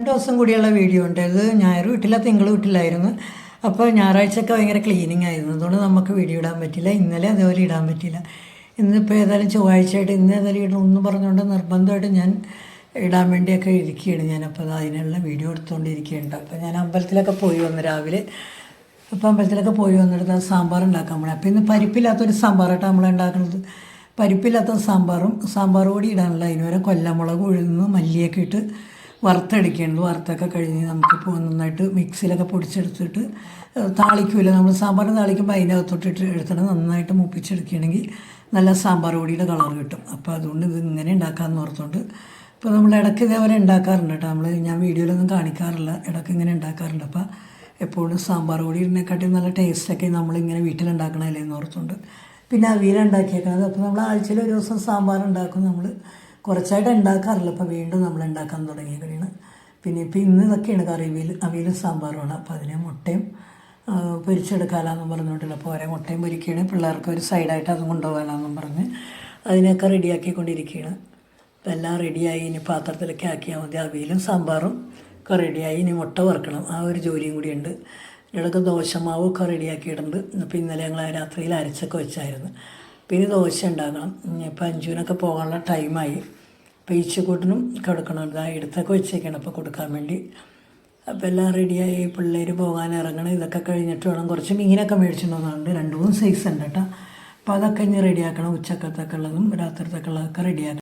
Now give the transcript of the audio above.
രണ്ട് ദിവസം കൂടിയുള്ള വീഡിയോ ഉണ്ട്. ഇത് ഞായർ വീട്ടില്ല തിങ്കൾ വീട്ടിലായിരുന്നു. അപ്പോൾ ഞായറാഴ്ചയൊക്കെ ഭയങ്കര ക്ലീനിങ് ആയിരുന്നു. അതുകൊണ്ട് നമുക്ക് വീഡിയോ ഇടാൻ പറ്റില്ല. ഇന്നലെ അതേപോലെ ഇടാൻ പറ്റില്ല. ഇന്നിപ്പോൾ ഏതായാലും ചൊവ്വാഴ്ചയായിട്ട് ഇന്ന് ഏതായാലും ഇടണം ഒന്നും പറഞ്ഞുകൊണ്ട് നിർബന്ധമായിട്ട് ഞാൻ ഇടാൻ വേണ്ടിയൊക്കെ ഇരിക്കുകയാണ്. ഞാനപ്പോൾ അത് അതിനുള്ള വീഡിയോ എടുത്തുകൊണ്ടിരിക്കുകയുണ്ട് അപ്പോൾ ഞാൻ അമ്പലത്തിലൊക്കെ പോയി വന്ന് രാവിലെ. അപ്പോൾ അമ്പലത്തിലൊക്കെ പോയി വന്നിട്ട് സാമ്പാർ ഉണ്ടാക്കാൻ പോണേ. അപ്പോൾ ഇന്ന് പരിപ്പില്ലാത്തൊരു സാമ്പാറായിട്ട് നമ്മൾ ഉണ്ടാക്കുന്നത് പരിപ്പില്ലാത്ത സാമ്പാറും സാമ്പാർ കൂടി ഇടാനുള്ള. അതിന് വരെ കൊല്ലമുളക് ഉഴുന്ന് മല്ലിയൊക്കെ ഇട്ട് വറുത്തെടുക്കേണ്ടത് വറുത്തൊക്കെ കഴിഞ്ഞ് നമുക്കിപ്പോൾ നന്നായിട്ട് മിക്സിയിലൊക്കെ പൊടിച്ചെടുത്തിട്ട് താളിക്കൂല. നമ്മൾ സാമ്പാർ താളിക്കുമ്പോൾ അതിനകത്തോട്ടിട്ട് എടുത്തിട്ട് നന്നായിട്ട് മുപ്പിച്ചെടുക്കുകയാണെങ്കിൽ നല്ല സാമ്പാർ പൊടിയുടെ കളർ കിട്ടും. അപ്പോൾ അതുകൊണ്ട് ഇത് ഇങ്ങനെ ഉണ്ടാക്കാമെന്ന് ഓർത്തുകൊണ്ട് ഇപ്പോൾ നമ്മൾ ഇടയ്ക്ക് ഇതേപോലെ ഉണ്ടാക്കാറുണ്ട് കേട്ടോ. നമ്മൾ ഞാൻ വീഡിയോയിലൊന്നും കാണിക്കാറില്ല. ഇടയ്ക്ക് ഇങ്ങനെ ഉണ്ടാക്കാറുണ്ട്. അപ്പോൾ എപ്പോഴും സാമ്പാർ പൊടി ഇടുന്നതിനെക്കാട്ടിയും നല്ല ടേസ്റ്റൊക്കെ നമ്മളിങ്ങനെ വീട്ടിലുണ്ടാക്കണമല്ലേ എന്ന് ഓർത്തുകൊണ്ട് പിന്നെ അവിയലുണ്ടാക്കിയേക്കണത് അപ്പോൾ നമ്മൾ ആഴ്ചയിൽ ഒരു ദിവസം സാമ്പാർ ഉണ്ടാക്കും നമ്മൾ കുറച്ചായിട്ട് ഉണ്ടാക്കാറില്ല. അപ്പോൾ വീണ്ടും നമ്മൾ ഉണ്ടാക്കാൻ തുടങ്ങിയ തുടങ്ങിയേക്കണേണ് പിന്നെ ഇപ്പോൾ ഇന്ന് ഇതൊക്കെയാണ് കറി. അവിയൽ അവിയലും സാമ്പാറുമാണ്. അപ്പോൾ അതിനെ മുട്ടയും പൊരിച്ചെടുക്കാമെന്നും പറഞ്ഞുകൊണ്ടില്ല അപ്പോൾ ഓരോ മുട്ടയും പൊരിക്കുകയാണ്. പിള്ളേർക്ക് ഒരു സൈഡായിട്ട് അതും കൊണ്ടുപോകാമെന്നും പറഞ്ഞ് അതിനൊക്കെ റെഡിയാക്കിക്കൊണ്ടിരിക്കുകയാണ്. അപ്പോൾ എല്ലാം റെഡിയായി. ഇനി പാത്രത്തിലൊക്കെ ആക്കിയാൽ മതി. അവിയലും സാമ്പാറും ഒക്കെ റെഡിയായി. ഇനി മുട്ട വറുക്കണം. ആ ഒരു ജോലിയും കൂടിയുണ്ട്. ഇടയ്ക്ക് ദോശമാവും ഒക്കെ റെഡിയാക്കിയിട്ടുണ്ട്. അപ്പോൾ ഇന്നലെ ഞങ്ങൾ രാത്രിയിൽ അരച്ചൊക്കെ വെച്ചായിരുന്നു. പിന്നെ ദോശ ഉണ്ടാക്കണം. ഇപ്പം അഞ്ചുവിനൊക്കെ പോകാനുള്ള ടൈമായി അപ്പോൾ ഈച്ചക്കൂട്ടിനും കൊടുക്കണം. ഇതാ എടുത്തൊക്കെ വെച്ചേക്കണം അപ്പോൾ കൊടുക്കാൻ വേണ്ടി. അപ്പോൾ എല്ലാം റെഡിയായി പിള്ളേർ പോകാൻ ഇറങ്ങണം. ഇതൊക്കെ കഴിഞ്ഞിട്ട് വേണം. കുറച്ച് മീനൊക്കെ മേടിച്ചിട്ടുണ്ടെന്നുണ്ട് രണ്ട് മൂന്ന് സൈസ് ഉണ്ട് കേട്ടോ. അപ്പോൾ അതൊക്കെ ഇനി റെഡിയാക്കണം ഉച്ചക്കത്തൊക്കെ ഉള്ളതും രാത്രിത്തൊക്കെ ഉള്ളതൊക്കെ റെഡിയാക്കണം